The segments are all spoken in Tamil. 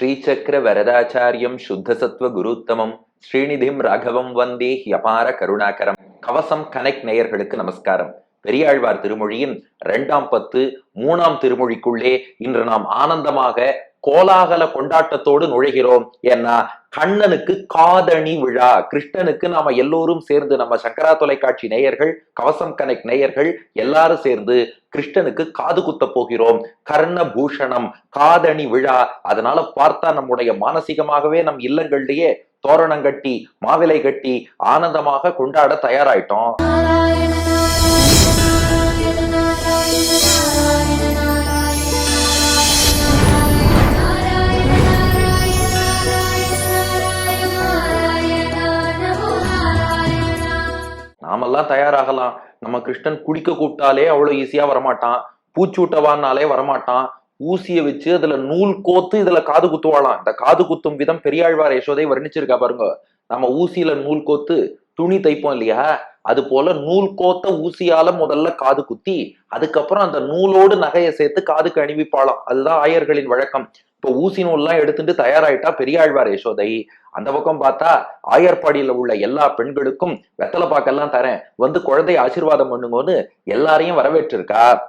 ஸ்ரீசக்கர வரதாச்சாரியம் சுத்தசத்வ குருத்தமம். ஸ்ரீநிதிம் ராகவம் வந்தே ஹியபார கருணாகரம். கவசம் கனெக்ட் நேயர்களுக்கு நமஸ்காரம். பெரியாழ்வார் திருமொழியின் இரண்டாம் பத்து மூணாம் திருமொழிக்குள்ளே இன்று நாம் ஆனந்தமாக கோலாகல கொண்டாட்டத்தோடு நுழைகிறோம். ஏன்னா கண்ணனுக்கு காதணி விழா. கிருஷ்ணனுக்கு நாம எல்லோரும் சேர்ந்து நம்ம சங்கரா தொலைக்காட்சி நேயர்கள் கவசம் கனெக்ட் நேயர்கள் எல்லாரும் சேர்ந்து கிருஷ்ணனுக்கு காது குத்த போகிறோம். கர்ண பூஷணம் காதணி விழா. அதனால பார்த்தா நம்முடைய மானசீகமாகவே நம் இல்லங்கள்லயே தோரணம் கட்டி மாவிலை கட்டி ஆனந்தமாக கொண்டாட தயாராயிட்டோம். நாமெல்லாம் தயாராகலாம். நம்ம கிருஷ்ணன் குளிக்க கூப்பிட்டாலே அவ்வளவு ஈஸியா வரமாட்டான். பூச்சூட்டவான்னாலே வரமாட்டான். ஊசியை வச்சு அதுல நூல் கோத்து இதுல காது குத்துவாளாம். இந்த காது குத்தும் விதம் பெரியாழ்வார் யசோதை வர்ணிச்சிருக்கா பாருங்க. நம்ம ஊசியில நூல் கோத்து துணி தைப்போம் இல்லையா? அது போல நூல் கோத்த ஊசியால முதல்ல காது குத்தி அதுக்கப்புறம் அந்த நூலோடு நகையை சேர்த்து காதுக்கு அணிவிப்பாளாம். அதுதான் ஆயர்களின் வழக்கம். இப்போ ஊசி நூல்லாம் எடுத்துட்டு தயாராயிட்டா பெரியாழ்வார் யசோதை. அந்த பக்கம் பார்த்தா ஆயர்பாடியில் உள்ள எல்லா பெண்களுக்கும் வெத்தலை பாக்கெல்லாம் தரேன். வந்து குழந்தை ஆசீர்வாதம் பண்ணுங்கன்னு எல்லாரையும் வரவேற்றிருக்கா.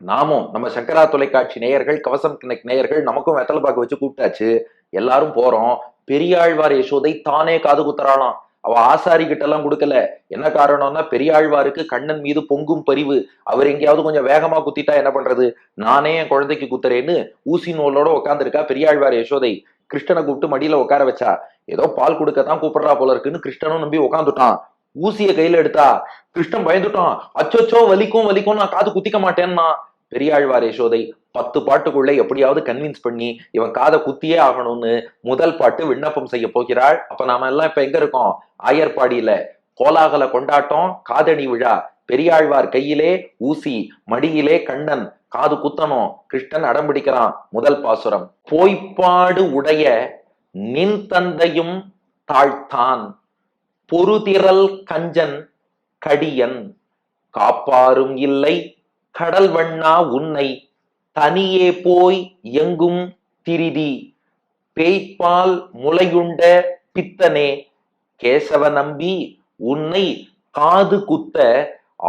நாமும் நம்ம சங்கரா தொலைக்காட்சி நேயர்கள் கவசம் கனெக்ட் நேயர்கள் நமக்கும் வெத்தலை பாக்க வச்சு கூப்பிட்டாச்சு. எல்லாரும் போறோம். பெரியாழ்வார் யசோதை தானே காது குத்துறாளாம். அவ ஆசாரி கிட்ட எல்லாம் கொடுக்கல. என்ன காரணம்னா பெரியாழ்வாருக்கு கண்ணன் மீது பொங்கும் பரிவு. அவர் எங்கேயாவது கொஞ்சம் வேகமா குத்திட்டா என்ன பண்றது? நானே என் குழந்தைக்கு குத்துறேன்னு ஊசி நூலோட உட்காந்துருக்கா பெரியாழ்வார் யசோதை. கிருஷ்ணனை கூப்பிட்டு மடியில உட்கார வச்சா. ஏதோ பால் கொடுக்கத்தான் கூப்பிடுறா போல இருக்குன்னு கிருஷ்ணனும் நம்பி உட்காந்துட்டான் ஊசிய கையில எடுத்தா கிருஷ்ணன் பயந்துட்டான். அச்சோச்சோ வலிக்கும் வலிக்கும் நான் காது குத்திக்க மாட்டேன்னா? பெரியாழ்வார் யசோதை பத்து பாட்டுக்குள்ளே எப்படியாவது கன்வின்ஸ் பண்ணி இவன் காதை குத்தியே ஆகணும்னு முதல் பாட்டு விண்ணப்பம் செய்ய போகிறாள். அப்ப நாம எல்லாம் இப்ப எங்க இருக்கோம்? ஆயர்பாடியில கோலாகல கொண்டாட்டம் காதணி விழா. பெரியாழ்வார் கையிலே ஊசி மடியிலே கண்ணன் காது குத்தனும் கிருஷ்ணன் அடம் பிடிக்கிறான் முதல் பாசுரம். போய்ப்பாடு உடைய நின் தந்தையும் தாழ்த்தான். பொருதிரல் கஞ்சன் கடியன். காப்பாரும் இல்லை கடல் வண்ணா உன்னை தனியே போய் எங்கும் திரிதி. பேய்ப்பால் முளையுண்ட பித்தனே கேசவ நம்பி உன்னை காது குத்த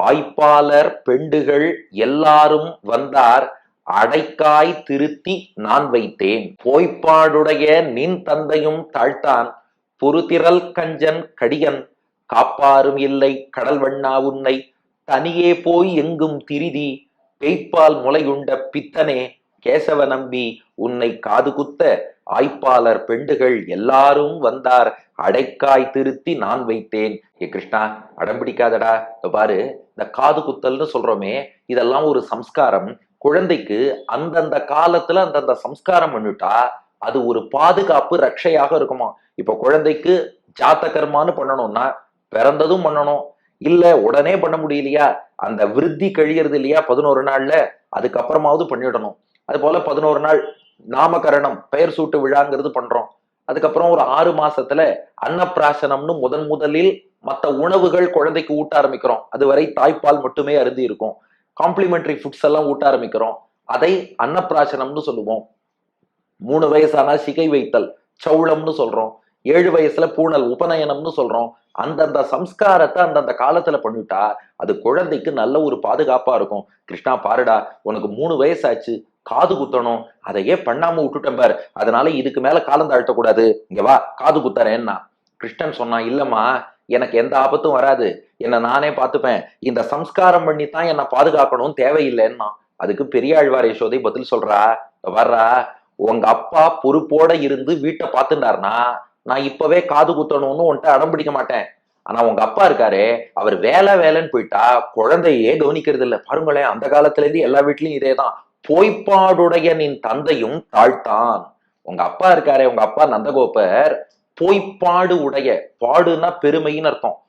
ஆய்ப்பாளர் பெண்டுகள் எல்லாரும் வந்தார். அடைக்காய் திருத்தி நான் வைத்தேன். போய்ப்பாடுடைய நின் தந்தையும் தாழ்த்தான். பொறுதிரல் கஞ்சன் கடியன் காப்பாரும் இல்லை கடல் வண்ணா உன்னை தனியே போய் எங்கும் திரிதி பேய்ப்பால் முளையுண்ட பித்தனே கேசவ நம்பி உன்னை காது குத்த ஆய்ப்பாளர் பெண்டுகள் எல்லாரும் வந்தார். அடைக்காய் திருத்தி நான் வைத்தேன். ஏ கிருஷ்ணா அடம்பிடிக்காதடா பாரு இந்த காது குத்தல்னு சொல்றோமே இதெல்லாம் ஒரு சம்ஸ்காரம். குழந்தைக்கு அந்தந்த காலத்துல அந்தந்த சம்ஸ்காரம் பண்ணிட்டா அது ஒரு பாதுகாப்பு ரட்சையாக இருக்குமா? இப்ப குழந்தைக்கு ஜாத்த கர்மான்னு பண்ணணும்னா பிறந்ததும் பண்ணணும் இல்ல உடனே பண்ண முடியலையா? அந்த விருத்தி கழியறது இல்லையா? பதினோரு நாள்ல அதுக்கப்புறமாவது பண்ணிடணும். அது போல பதினோரு நாள் நாமகரணம் பெயர் சூட்டு விழாங்கிறது பண்றோம். அதுக்கப்புறம் ஒரு ஆறு மாசத்துல அன்னப்பிராசனம்னு முதன் முதலில் மற்ற உணவுகள் குழந்தைக்கு ஊட்ட ஆரம்பிக்கிறோம். அதுவரை தாய்ப்பால் மட்டுமே அருந்தி இருக்கும். காம்ப்ளிமெண்டரி ஃபுட்ஸ் எல்லாம் ஊட்ட ஆரம்பிக்கிறோம். அதை அன்னப்பிராசனம்னு சொல்லுவோம். மூணு வயசானா சிகை வைத்தல் சவுளம்னு சொல்றோம். ஏழு வயசுல பூணல் உபநயனம்னு சொல்றோம். அந்தந்த சம்ஸ்காரத்தை அந்தந்த காலத்துல பண்ணிட்டா அது குழந்தைக்கு நல்ல ஒரு பாதுகாப்பா இருக்கும். கிருஷ்ணா பாருடா உனக்கு மூணு வயசாச்சு. காது குத்தணும். அதையே பண்ணாம விட்டுட்டேன் பாரு. அதனால இதுக்கு மேல காலம் தாழ்த்தக்கூடாது. இங்க வா காது குத்தறேன்னா. கிருஷ்ணன் சொன்னான் இல்லம்மா எனக்கு எந்த ஆபத்தும் வராது. என்ன நானே பார்த்துப்பேன். இந்த சம்ஸ்காரம் பண்ணி தான் என்னை பாதுகாக்கணும் தேவையில்லைன்னா. அதுக்கு பெரியாழ்வார் யசோதை பதில் சொல்றா வர்றா உங்க அப்பா பொறுப்போட இருந்து வீட்டை பார்த்துட்டாருனா நான் இப்பவே காது குத்தணும்னு உன்ட்ட அடம் பிடிக்க மாட்டேன். ஆனா உங்க அப்பா இருக்காரு. அவர் வேலை வேலைன்னு போயிட்டா குழந்தையே கவனிக்கிறது இல்லை. பாருங்களேன் அந்த காலத்துல இருந்து எல்லா வீட்லயும் இதேதான். பொய்ப்பாடுடைய நின் தந்தையும் தாழ்த்தான். உங்க அப்பா இருக்காரு உங்க அப்பா நந்தகோபர். பொய்ப்பாடு உடைய பாடுனா பெருமைன்னு அர்த்தம்.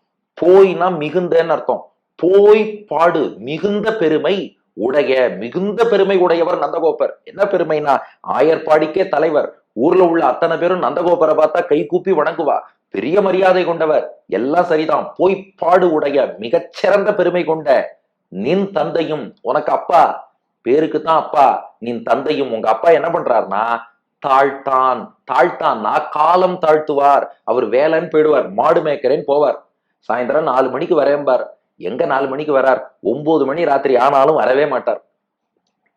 போய்னா மிகுந்தன்னு அர்த்தம். போய் பாடு மிகுந்த பெருமை உடைய மிகுந்த பெருமை உடையவர் நந்தகோபர். என்ன பெருமைனா ஆயர்பாடிக்கே தலைவர். ஊர்ல உள்ள அத்தனை பேரும் நந்தகோபரை பார்த்தா கை கூப்பி வணங்குவா. பெரிய மரியாதை கொண்டவர். எல்லாம் சரிதான். போய் பாடு உடைய மிகச்சிறந்த பெருமை கொண்ட நின் தந்தையும் உனக்கு அப்பா. பேருக்கு தான் அப்பா நின் தந்தையும். உங்க அப்பா என்ன பண்றாருன்னா தாழ்த்தான். தாழ்த்தான்னா காலம் தாழ்த்துவார். அவர் வேலைன்னு போயிடுவார். மாடு மேய்க்கிறேன்னு போவார். சாயந்தரம் நாலு மணிக்கு வரேன்பார் எங்க நாலு மணிக்கு வரார்? ஒன்பது மணி ராத்திரி ஆனாலும் வரவே மாட்டார்.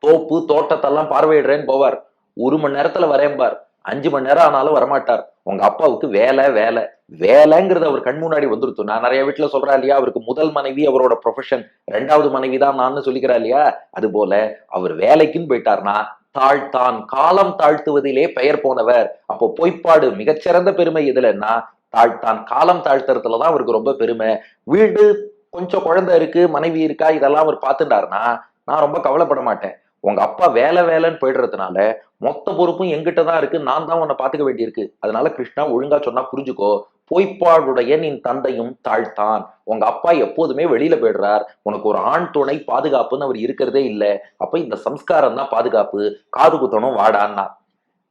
தோப்பு தோட்டத்தெல்லாம் பார்வையிடுறேன்னு போவார். ஒரு மணி நேரத்துல வரேன்பார் அஞ்சு மணி நேரம் ஆனாலும் வரமாட்டார். உங்க அப்பாவுக்கு வேலை வேலை. வேலைங்கிறது அவர் கண் முன்னாடி வந்துருத்து நான் நிறைய வீட்டுல சொல்றேன் இல்லையா அவருக்கு முதல் மனைவி அவரோட ப்ரொஃபஷன் ரெண்டாவது மனைவி தான் நான் சொல்லிக்கிறா இல்லையா அது போல அவர் வேலைக்குன்னு போயிட்டார்னா தாழ்த்தான் காலம் தாழ்த்துவதிலே பெயர் போனவர். அப்போ பொய்ப்பாடு மிகச்சிறந்த பெருமை எதுலன்னா தாழ்த்தான் காலம் தாழ்த்துறதுலதான் அவருக்கு ரொம்ப பெருமை. வீடு கொஞ்சம் குழந்தை இருக்கு மனைவி இருக்கா இதெல்லாம் அவர் பார்த்துட்டாருன்னா நான் ரொம்ப கவலைப்பட மாட்டேன். உங்க அப்பா வேலை வேலைன்னு போயிடுறதுனால மொத்த பொறுப்பும் எங்கிட்ட தான் இருக்கு. நான் தான் உன்னை பாத்துக்க வேண்டியிருக்கு. அதனால கிருஷ்ணா ஒழுங்கா சொன்னா புரிஞ்சுக்கோ. பொய்ப்பாடுடைய நின் தந்தையும் தாழ்த்தான். உங்க அப்பா எப்போதுமே வெளியில போயிடுறார். உனக்கு ஒரு ஆண் துணை பாதுகாப்புன்னு அவர் இருக்கிறதே இல்லை. அப்ப இந்த சம்ஸ்காரம் தான் பாதுகாப்பு. காது குத்தணும் வாடான்னா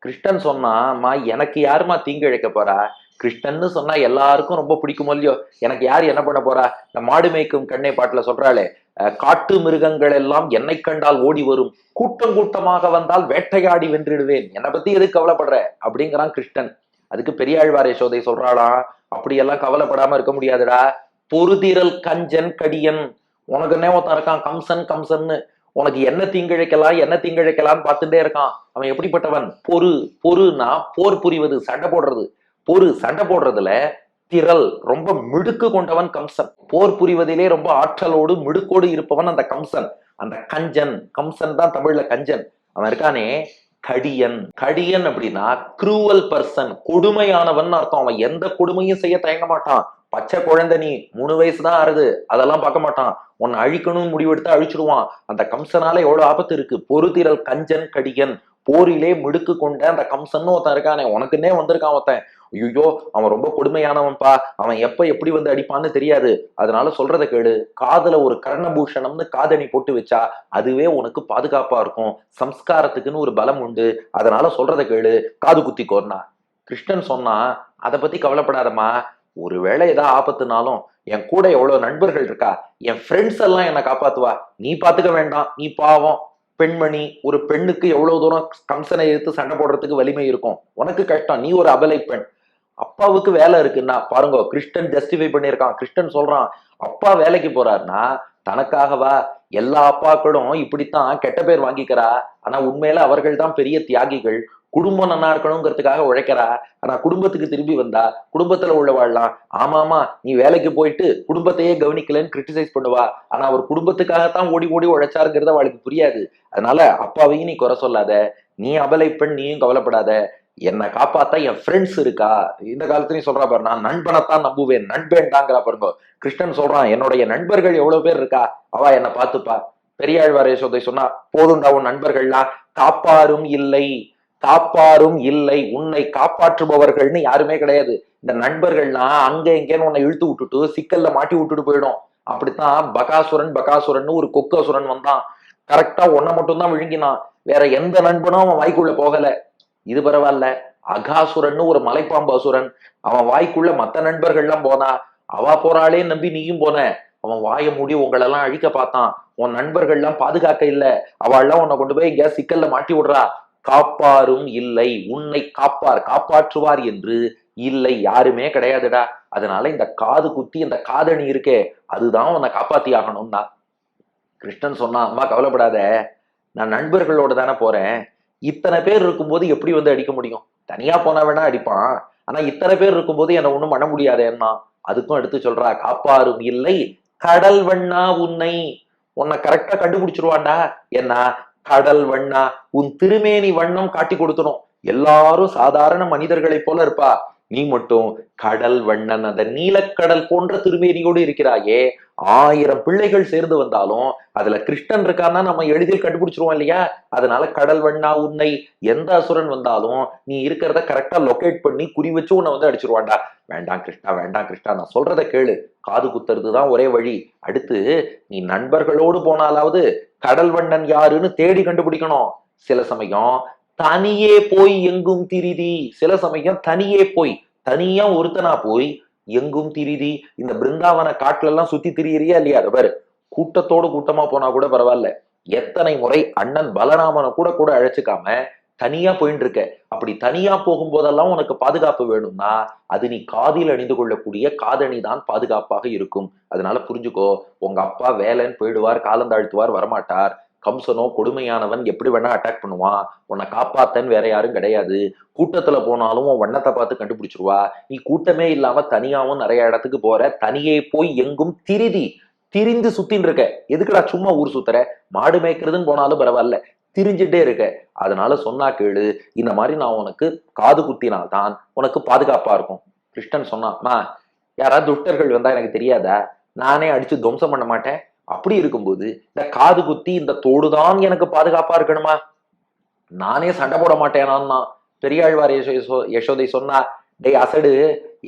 கிருஷ்ணன் சொன்னா அம்மா எனக்கு யாருமா தீங்கு இழைக்க போறா? கிருஷ்ணன்னு சொன்னா எல்லாருக்கும் ரொம்ப பிடிக்குமோ இல்லையோ? எனக்கு யார் என்ன பண்ண போறா? இந்த மாடு மேய்க்கும் கண்ணை பாட்டுல சொல்றாளே காட்டு மிருகங்கள் எல்லாம் என்னை கண்டால் ஓடி வரும். கூட்டம் கூட்டமாக வந்தால் வேட்டையாடி வென்றிடுவேன். என்னை பத்தி எதுக்கு கவலைப்படுற? அப்படிங்கிறான் கிருஷ்ணன். அதுக்கு பெரியாழ்வார் யசோதை சொல்றாளாம் அப்படியெல்லாம் கவலைப்படாம இருக்க முடியாதுடா. பொறுதிரல் கஞ்சன் கடியன். உனக்கு என்ன ஒருத்தன் இருக்கான் கம்சன் கம்சன்னு. உனக்கு என்ன தீங்கிழைக்கலாம் என்ன தீங்கிழைக்கலாம்னு பார்த்துட்டே இருக்கான். அவன் எப்படிப்பட்டவன்? பொறு பொறுனா போர் புரிவது சண்டை போடுறது. ஒரு சண்டை போடுறதுல திரள் ரொம்ப மிடுக்கு கொண்டவன் கம்சன். போர் புரிவதிலே ரொம்ப ஆற்றலோடு மிடுக்கோடு இருப்பவன் அந்த கம்சன். அந்த கஞ்சன் கம்சன் தான் தமிழ்ல கஞ்சன். அவன் இருக்கானே கடியன். கடியன் அப்படின்னா க்ரூவல் பர்சன் கொடுமையானவன் அர்த்தம். அவன் எந்த கொடுமையும் செய்ய தயங்க மாட்டான். பச்சை குழந்தை நீ மூணு வயசு தான் ஆறுது. அதெல்லாம் பார்க்க மாட்டான். உன்னை அழிக்கணும்னு முடிவெடுத்து அழிச்சிடுவான். அந்த கம்சனால எவ்வளவு ஆபத்து இருக்கு? பொறுதிரல் கஞ்சன் கடியன். போரிலே மிடுக்கு கொண்ட அந்த கம்சன்னு ஒருத்தன் இருக்கானே. உனக்குன்னே வந்திருக்கான் ஒருத்தன். ஐயோ அவன் ரொம்ப கொடுமையானவன்பா அவன் எப்ப எப்படி வந்து அடிப்பான்னு தெரியாது. அதனால சொல்றத கேடு காதல ஒரு கர்ணபூஷணம்னு காதணி போட்டு வச்சா அதுவே உனக்கு பாதுகாப்பா இருக்கும். சம்ஸ்காரத்துக்குன்னு ஒரு பலம் உண்டு. அதனால சொல்றத கேளு. காது குத்தி கோர்னா. கிருஷ்ணன் சொன்னா அதை பத்தி கவலைப்படாதம்மா. ஒருவேளை ஏதாவது ஆபத்துனாலும் என் கூட எவ்வளவு நண்பர்கள் இருக்கா? என் ஃப்ரெண்ட்ஸ் எல்லாம் என்னை காப்பாத்துவா? நீ பாத்துக்க வேண்டாம். நீ பாவம். பெண்மணி ஒரு பெண்ணுக்கு எவ்வளவு தூரம் கம்சனை எடுத்து சண்டை போடுறதுக்கு வலிமை இருக்கும். உனக்கு கஷ்டம். நீ ஒரு அபலை பெண். அப்பாவுக்கு வேலை இருக்குன்னா பாருங்க கிறிஸ்டன் ஜஸ்டிஃபை பண்ணியிருக்கான். கிறிஸ்டன் சொல்றான் அப்பா வேலைக்கு போறாருன்னா தனக்காகவா எல்லா அப்பாக்களும் இப்படித்தான் கெட்ட பேர் வாங்கிக்கிறா. ஆனா உண்மையில அவர்கள் தான் பெரிய தியாகிகள். குடும்பம் நல்லா இருக்கணுங்கிறதுக்காக உழைக்கிறா. ஆனா குடும்பத்துக்கு திரும்பி வந்தா குடும்பத்துல உள்ள வாழலாம் ஆமாமா நீ வேலைக்கு போயிட்டு குடும்பத்தையே கவனிக்கலன்னு கிரிட்டிசைஸ் பண்ணுவா. ஆனா அவர் குடும்பத்துக்காகத்தான் ஓடி ஓடி உழைச்சாருங்கிறது அவளுக்கு புரியாது. அதனால அப்பாவையும் நீ குறை சொல்லாத. நீ அபலை பெண் நீயும் கவலைப்படாத. என்னை காப்பாத்தா என் ஃப்ரெண்ட்ஸ் இருக்கா? இந்த காலத்துலயும் சொல்றா பாரு நான் நண்பனைத்தான் நம்புவேன் நண்பேன்டாங்கிறா பாருங்க. கிருஷ்ணன் சொல்றான் என்னுடைய நண்பர்கள் எவ்வளவு பேர் இருக்கா? அவ என்னை பார்த்துப்பா. பெரியாழ்வார் யசோதை சொன்னா போதுண்டா உன் நண்பர்கள்லாம் காப்பாரும் இல்லை காப்பாரும் இல்லை உன்னை காப்பாற்றுபவர்கள்னு யாருமே கிடையாது. இந்த நண்பர்கள்லாம் அங்க எங்கேன்னு உன்னை இழுத்து விட்டுட்டு சிக்கல்ல மாட்டி விட்டுட்டு போயிடும். அப்படித்தான் பகாசுரன் பகாசுரன் ஒரு கொக்கசுரன் வந்தான். கரெக்டா ஒன்ன மட்டும் தான் விழுங்கினான். வேற எந்த நண்பனும் அவன் வாய்க்குள்ள போகல. இது பரவாயில்ல. அகாசுரன் ஒரு மலைப்பாம்பு அசுரன். அவன் வாய்க்குள்ள மத்த நண்பர்கள்லாம் போனா அவ போறாளே நம்பி நீயும் போன. அவன் வாய மூடி உங்களெல்லாம் அழிக்க பார்த்தான். உன் நண்பர்கள்லாம் பாதுகாக்க இல்ல. அவள்லாம் உன்னை கொண்டு போய் எங்கேயா சிக்கல்ல மாட்டி விடுறா. காப்பாரும் இல்லை. உன்னை காப்பார். காப்பாற்றுவார் என்று இல்லை. யாருமே கிடையாதுடா. அதனால இந்த காது குத்தி இந்த காதணி இருக்கே அதுதான் உன்னை காப்பாத்தி ஆகணும்னா கிருஷ்ணன் சொன்னா அம்மா கவலைப்படாத. நான் நண்பர்களோட தானே போறேன். இத்தனை பேர் இருக்கும்போது எப்படி வந்து அடிக்க முடியும்? தனியா போனா வேணா அடிப்பான். ஆனா இத்தனை பேர் இருக்கும்போது என்ன ஒண்ணும் பண்ண முடியாதேன்னா அதுக்கும் எடுத்து சொல்றா காப்பாரும் இல்லை கடல் வண்ணா உன்னை. உன்னை கரெக்டா கண்டுபிடிச்சிருவாண்டா என்ன கடல் வண்ணா உன் திருமேனி வண்ணம் காட்டி கொடுத்துடும் எல்லாரும் சாதாரண மனிதர்களை போல இருப்பா. நீ மட்டும் கடல் வண்ணன் அந்த நீலக்கடல் போன்ற திருமேனியோடு இருக்கிறாயே. ஆயிரம் பிள்ளைகள் சேர்ந்து வந்தாலும் அதுல கிருஷ்ணன் இருக்கான்னா நம்ம எளிதில் கண்டுபிடிச்சிருவோம் இல்லையா? அதனால கடல் வண்ணா உன்னை எந்த அசுரன் வந்தாலும் நீ இருக்கிறத கரெக்டா லொகேட் பண்ணி குறி வச்சு உன்னை வந்து அடிச்சிருவான்டா. வேண்டாம் கிருஷ்ணா வேண்டாம் கிருஷ்ணா நான் சொல்றத கேளு. காது குத்துறது தான் ஒரே வழி. அடுத்து நீ நண்பர்களோடு போனாலாவது கடல் வண்ணன் யாருன்னு தேடி கண்டுபிடிக்கணும். சில சமயம் தனியே போய் எங்கும் திரிதி. சில சமயம் தனியே போய் தனியா ஒருத்தனா போய் எங்கும் திரிதி. இந்த பிருந்தாவன காட்டுல எல்லாம் சுத்தி திரியறியா இல்லையா? அது பாரு கூட்டத்தோடு கூட்டமா போனா கூட பரவாயில்ல. எத்தனை முறை அண்ணன் பலராமனை கூட கூட அழைச்சிக்காம தனியா போயிட்டு இருக்க அப்படி தனியா போகும்போதெல்லாம் உனக்கு பாதுகாப்பு வேணும்னா அது நீ காதில் அணிந்து கொள்ளக்கூடிய காதணி தான் பாதுகாப்பாக இருக்கும். அதனால புரிஞ்சுக்கோ உங்க அப்பா வேலைன்னு போயிடுவார் காலந்தாழ்த்துவார் வரமாட்டார். கம்சனோ கொடுமையானவன் எப்படி வேணா அட்டாக் பண்ணுவான். உன்னை காப்பாத்தன்னு வேற யாரும் கிடையாது. கூட்டத்துல போனாலும் உன் வண்ணத்தை பார்த்து கண்டுபிடிச்சிருவா. நீ கூட்டமே இல்லாம தனியாவும் நிறைய இடத்துக்கு போற. தனியே போய் எங்கும் திரிதி திரிந்து சுத்தின்னு இருக்க. எதுக்குடா சும்மா ஊர் சுத்துற? மாடு மேய்க்கிறதுன்னு போனாலும் பரவாயில்ல. திரிஞ்சுட்டே இருக்க. அதனால சொன்னா கேளு. இந்த மாதிரி நான் உனக்கு காது குத்தினால்தான் உனக்கு பாதுகாப்பா இருக்கும். கிருஷ்ணன் சொன்னான் யாராவது துஷ்டர்கள் வந்தா எனக்கு தெரியாதா? நானே அடிச்சு துவம்சம் பண்ண மாட்டேன். அப்படி இருக்கும்போது இந்த காது குத்தி இந்த தோடுதான் எனக்கு பாதுகாப்பா இருக்கணுமா? நானே சண்டை போட மாட்டேனான்னா பெரியாழ்வார் யசோ யசோதை சொன்னா டேய் அசடு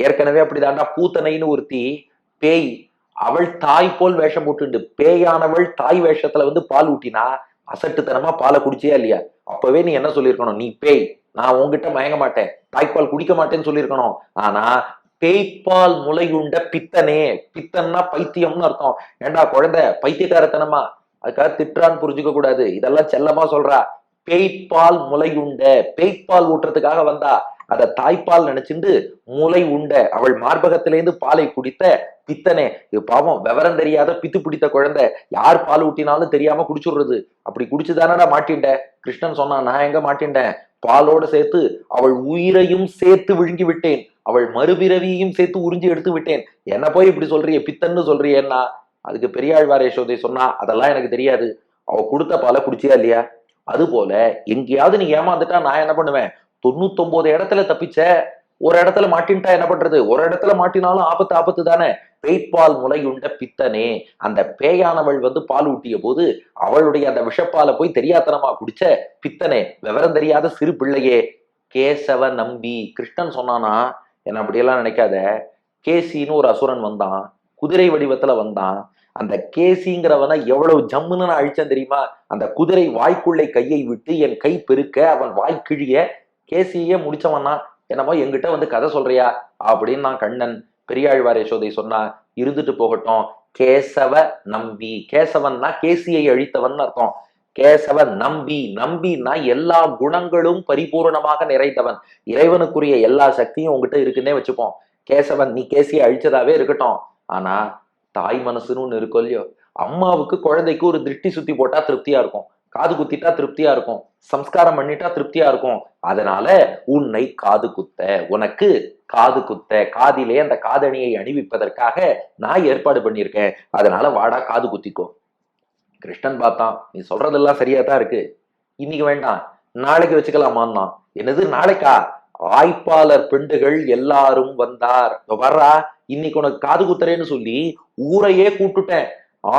ஏற்கனவே அப்படிதான்டா பூத்தனைன்னு ஒருத்தி பேய் அவள் தாய் போல் வேஷம் போட்டுண்டு பேயானவள் தாய் வேஷத்துல வந்து பால் ஊட்டினா அசட்டுத்தனமா பாலை குடிச்சியா இல்லையா? அப்பவே நீ என்ன சொல்லியிருக்கணும்? நீ பேய் நான் உன்கிட்ட மயங்க மாட்டேன் தாய்ப்பால் குடிக்க மாட்டேன்னு சொல்லியிருக்கணும். ஆனா பேய்ப்பால் முளையுண்ட பித்தனே. பித்தன்னா பைத்தியம்னு அர்த்தம். ஏண்டா குழந்தை? பைத்தியக்காரத்தனமா? அதுக்காக திட்டான்னு புரிஞ்சுக்க கூடாது. இதெல்லாம் செல்லமா சொல்றா. பேய்ப்பால் முளையுண்ட. பேய்ப்பால் ஊட்டுறதுக்காக வந்தா. அத தாய்ப்பால் நினைச்சிண்டு முளை உண்ட அவள் மார்பகத்திலேருந்து பாலை குடித்த பித்தனே. இது பாவம் விவரம் தெரியாத பித்து பிடித்த குழந்தை. யார் பால் ஊட்டினாலும் தெரியாம குடிச்சுடுறது. அப்படி குடிச்சுதானடா மாட்டின்ட கிருஷ்ணன் சொன்னான் நான் எங்க மாட்டின்டேன் பாலோட சேர்த்து அவள் உயிரையும் சேர்த்து விழுங்கி விட்டேன். அவள் மறுபிறவியையும் சேர்த்து உறிஞ்சி எடுத்து விட்டேன். என்ன போய் இப்படி சொல்றிய பித்தன்னு சொல்றியன்னா? அதுக்கு பெரியாழ்வார் யசோதை சொன்னா அதெல்லாம் எனக்கு தெரியாது. அவ கொடுத்த பாலை குடிச்சியா இல்லையா? அது போல எங்கேயாவது நீ ஏமாந்துட்டா நான் என்ன பண்ணுவேன்? தொண்ணூத்தொன்பது இடத்துல தப்பிச்ச ஒரு இடத்துல மாட்டின்ட்டா என்ன பண்றது? ஒரு இடத்துல மாட்டினாலும் ஆபத்து ஆபத்து தானே? பேய்ப்பால் முளையுண்ட பித்தனே. அந்த பேயானவள் வந்து பால் ஊட்டிய போது அவளுடைய அந்த விஷப்பாலை போய் தெரியாத்தனமா குடிச்ச பித்தனே. விவரம் தெரியாத சிறு பிள்ளையே. கேசவ நம்பி. கிருஷ்ணன் சொன்னானா என்ன அப்படியெல்லாம் நினைக்காத. கேசின்னு ஒரு அசுரன் வந்தான். குதிரை வடிவத்துல வந்தான். அந்த கேசிங்கிறவனை எவ்வளவு ஜம்முன்னு நான் அழிச்சேன் தெரியுமா? அந்த குதிரை வாய்க்குள்ளே கையை விட்டு என் கை பெருக்க அவன் வாய் கிழிய கேசியே முடிச்சவனா என்னமோ எங்கிட்ட வந்து கதை சொல்றியா? அப்படின்னு நான் கண்ணன் பெரியாழ்வார் யசோதை சொன்னா இருந்துட்டு போகட்டும். கேசவ நம்பி. கேசவன்னா கேசியை அழித்தவன் அர்த்தம். கேசவன் நம்பி நம்பின்னா எல்லா குணங்களும் பரிபூர்ணமாக நிறைந்தவன். இறைவனுக்குரிய எல்லா சக்தியும் உங்ககிட்ட இருக்குன்னே வச்சுப்போம். கேசவன் நீ கேசியை அழிச்சதாவே இருக்கட்டும். ஆனா தாய் மனசுன்னு ஒண்ணு இருக்கும் இல்லையோ அம்மாவுக்கு குழந்தைக்கு ஒரு திருஷ்டி சுத்தி போட்டா திருப்தியா இருக்கும். காது குத்திட்டா திருப்தியா இருக்கும். சம்ஸ்காரம் பண்ணிட்டா திருப்தியா இருக்கும். அதனால உன்னை காது குத்த. உனக்கு காது குத்த. காதிலே அந்த காதணியை அணிவிப்பதற்காக நான் ஏற்பாடு பண்ணியிருக்கேன். அதனால வாடா காது குத்திக்கோ. கிருஷ்ணன் பார்த்தான் நீ சொல்றதெல்லாம் சரியா தான் இருக்கு. இன்னைக்கு வேண்டாம் நாளைக்கு வச்சுக்கலாமான்னா என்னது நாளைக்கா? ஆய்ப்பாளர் பெண்டுகள் எல்லாரும் வந்தார். வர்றா இன்னைக்கு உனக்கு காது குத்துறேன்னு சொல்லி ஊரையே கூட்டுட்டேன்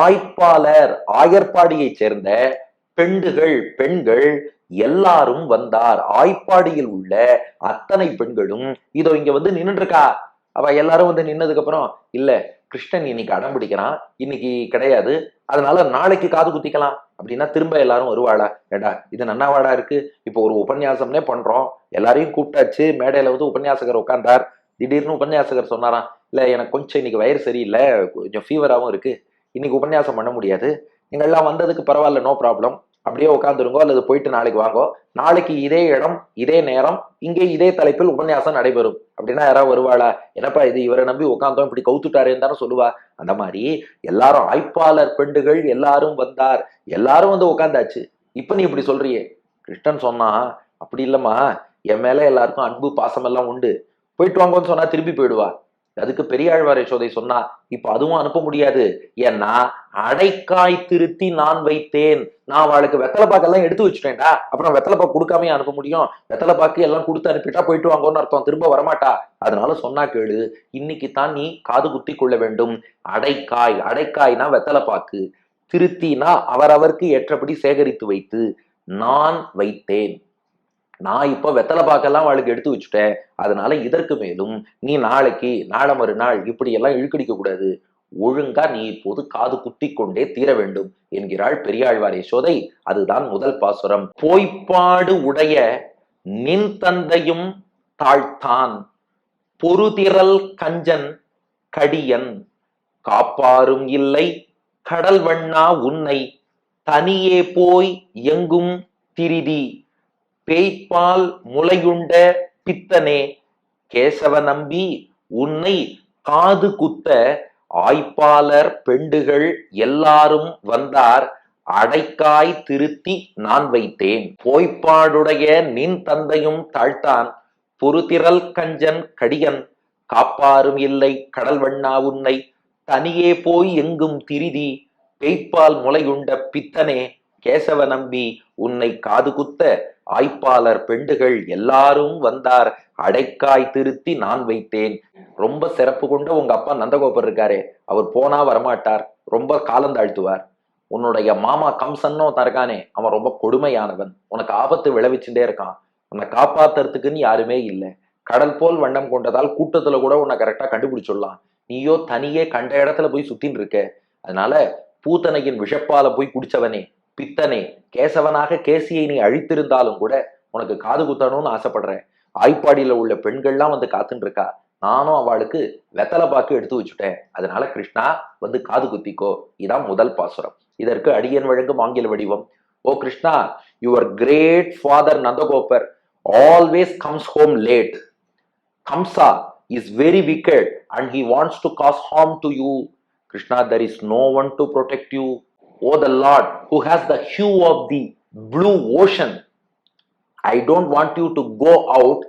ஆய்ப்பாளர் ஆயர்பாடியை சேர்ந்த பெண்டுகள் பெண்கள் எல்லாரும் வந்தார். ஆய்ப்பாடியில் உள்ள அத்தனை பெண்களும் இதோ இங்க வந்து நின்றுட்டு இருக்கா? அவ எல்லாரும் வந்து நின்னதுக்கு அப்புறம் இல்ல கிருஷ்ணன் இன்னைக்கு அடம் பிடிக்கிறான் இன்னைக்கு கிடையாது. அதனால நாளைக்கு காது குத்திக்கலாம். அப்படின்னா திரும்ப எல்லாரும் வருவாளா? ஏடா இது நன்னாவாடா இருக்கு. இப்போ ஒரு உபன்யாசம்னே பண்றோம். எல்லாரையும் கூப்பிட்டாச்சு. மேடையில வந்து உபன்யாசகர் உட்கார்ந்தார். திடீர்னு உபன்யாசகர் சொன்னாராம் இல்ல எனக்கு கொஞ்சம் இன்னைக்கு வயிறு சரியில்லை. கொஞ்சம் ஃபீவராகவும் இருக்கு. இன்னைக்கு உபன்யாசம் பண்ண முடியாது. நீங்க எல்லாம் வந்ததுக்கு பரவாயில்ல. நோ ப்ராப்ளம் அப்படியே உட்காந்துருங்கோ அல்லது போயிட்டு நாளைக்கு வாங்கோ. நாளைக்கு இதே இடம் இதே நேரம் இங்கே இதே தலைப்பில் உபன்யாசம் நடைபெறும். அப்படின்னா யாராவது வருவாளா? என்னப்பா இது? இவரை நம்பி உட்காந்தோம் இப்படி கவுத்துட்டாருன்னு தானே சொல்லுவா. அந்த மாதிரி எல்லாரும் ஆய்ப்பாளர் பெண்டுகள் எல்லாரும் வந்தார். எல்லாரும் வந்து உட்காந்தாச்சு இப்ப நீ இப்படி சொல்றியே. கிருஷ்ணன் சொன்னா அப்படி இல்லம்மா. என் மேல எல்லாருக்கும் அன்பு பாசம் எல்லாம் உண்டு. போயிட்டு வாங்கன்னு சொன்னா திரும்பி போயிடுவா. அதுக்கு பெரியாழ்வார் யசோதை சொன்னா இப்ப அதுவும் அனுப்ப முடியாது. ஏன்னா அடைக்காய் திருத்தி நான் வைத்தேன். நான் அவளுக்கு வெத்தலைப்பாக்கு எல்லாம் எடுத்து வச்சுட்டேன்டா. அப்புறம் வெத்தலைப்பாக்கு கொடுக்காமே அனுப்ப முடியும். வெத்தலைப்பாக்கு எல்லாம் கொடுத்து அனுப்பிட்டா போயிட்டு வாங்கன்னு அர்த்தம். திரும்ப வரமாட்டா. அதனால சொன்னா கேளு இன்னைக்கு தான் நீ காது குத்தி கொள்ள வேண்டும். அடைக்காய் அடைக்காய்னா வெத்தலைப்பாக்கு திருத்தினா அவரவருக்கு ஏற்றபடி சேகரித்து வைத்து நான் வைத்தேன். நான் இப்போ வெத்தலை பாக்கெல்லாம் அவளுக்கு எடுத்து வச்சுட்டேன். அதனால இதற்கு மேலும் நீ நாளைக்கு நாளை மறுநாள் இப்படி எல்லாம் இழுக்கடிக்க கூடாது. ஒழுங்கா நீ இப்போது காது குத்தி கொண்டே தீர வேண்டும் என்கிறாள் பெரியாழ்வார் யசோதை. அதுதான் முதல் பாசுரம். போய்ப்பாடு உடைய நின் தந்தையும் தாழ்த்தான். பொறுதிரல் கஞ்சன் கடியன். காப்பாரும் இல்லை கடல் வண்ணா உன்னை. தனியே போய் எங்கும் திரிதி. பேய்ப்பால் முளையுண்ட பித்தனே கேசவ நம்பி உன்னை காது குத்த ஆய்ப்பாளர் பெண்டுகள் எல்லாரும் வந்தார். அடைக்காய் திருத்தி நான் வைத்தேன். போய்ப்பாடுடைய நின் தந்தையும் தாழ்த்தான். பொறுதிரல் கஞ்சன் கடியன் காப்பாரும் இல்லை கடல் வண்ணா உன்னை. தனியே போய் எங்கும் திரிதி பேய்ப்பால் முளையுண்ட பித்தனே கேசவ நம்பி உன்னை காது குத்த ஆய்ப்பாளர் பெண்டுகள் எல்லாரும் வந்தார். அடைக்காய் திருத்தி நான் வைத்தேன். ரொம்ப சிறப்பு கொண்ட உங்க அப்பா நந்தகோபர் இருக்காரு அவர் போனா வரமாட்டார். ரொம்ப காலம் தாழ்த்துவார். உன்னுடைய மாமா கம்சன்னோ தர்கானே அவன் ரொம்ப கொடுமையானவன். உனக்கு ஆபத்து விளைவிச்சுட்டே இருக்கான். உன்னை காப்பாத்துறதுக்குன்னு யாருமே இல்லை. கடல் போல் வண்ணம் கொண்டதால் கூட்டத்துல கூட உன்னை கரெக்டா கண்டுபிடிச்சிடலாம். நீயோ தனியே கண்ட இடத்துல போய் சுத்தின்னு இருக்க. அதனால பூத்தனையின் விஷப்பால போய் குடிச்சவனே பித்தனே கேசவனாக கேசியை நீ அழித்திருந்தாலும் கூட உனக்கு காது குத்தணும்னு ஆசைப்படுறேன். ஆய்ப்பாடியில் உள்ள பெண்கள்லாம் வந்து காத்துன்னு இருக்கா நானும் அவளுக்கு வெத்தலை பாக்கு எடுத்து வச்சுட்டேன். அதனால கிருஷ்ணா வந்து காது குத்திக்கோ. இதான் முதல் பாசுரம். இதற்கு அடியன் வழங்கும் ஆங்கில வடிவம். ஓ Krishna your great father Nandagopar always comes home late. Kamsa is very wicked and he wants to cause harm to you. Krishna there is no one to protect you oh the lord who has the hue of the blue ocean i don't want you to go out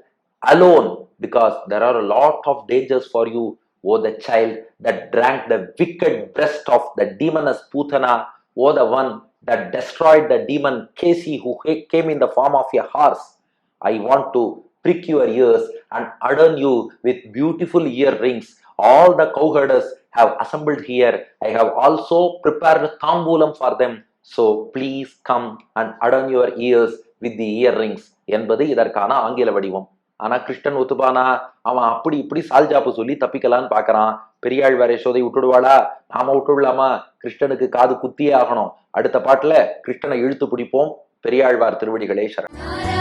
alone because there are a lot of dangers for you O the child that drank the wicked breast of the demoness putana oh the one that destroyed the demon Kesi who came in the form of a horse I want to prick your ears and adorn you with beautiful earrings. All the cowherders have assembled here. I have also prepared tambulam for them. So please come and adorn your ears with the earrings என்பது இதற்கான ஆங்கில வடிவம். ஆனா கிருஷ்ணன் ஒத்துப்பானா? அவன் அப்படி இப்படி சால்ஜாப்பு சொல்லி தப்பிக்கலான்னு பாக்குறான் பெரியாள் வேற யசோதை விட்டுடுவாளா? நாம விட்டுடலாமா? கிருஷ்ணனுக்கு காது குத்தியே ஆகணும். அடுத்த பாட்டுல கிருஷ்ணனை இழுத்து பிடிப்போம். பெரியாழ்வார் திருவடிகளே சரணம்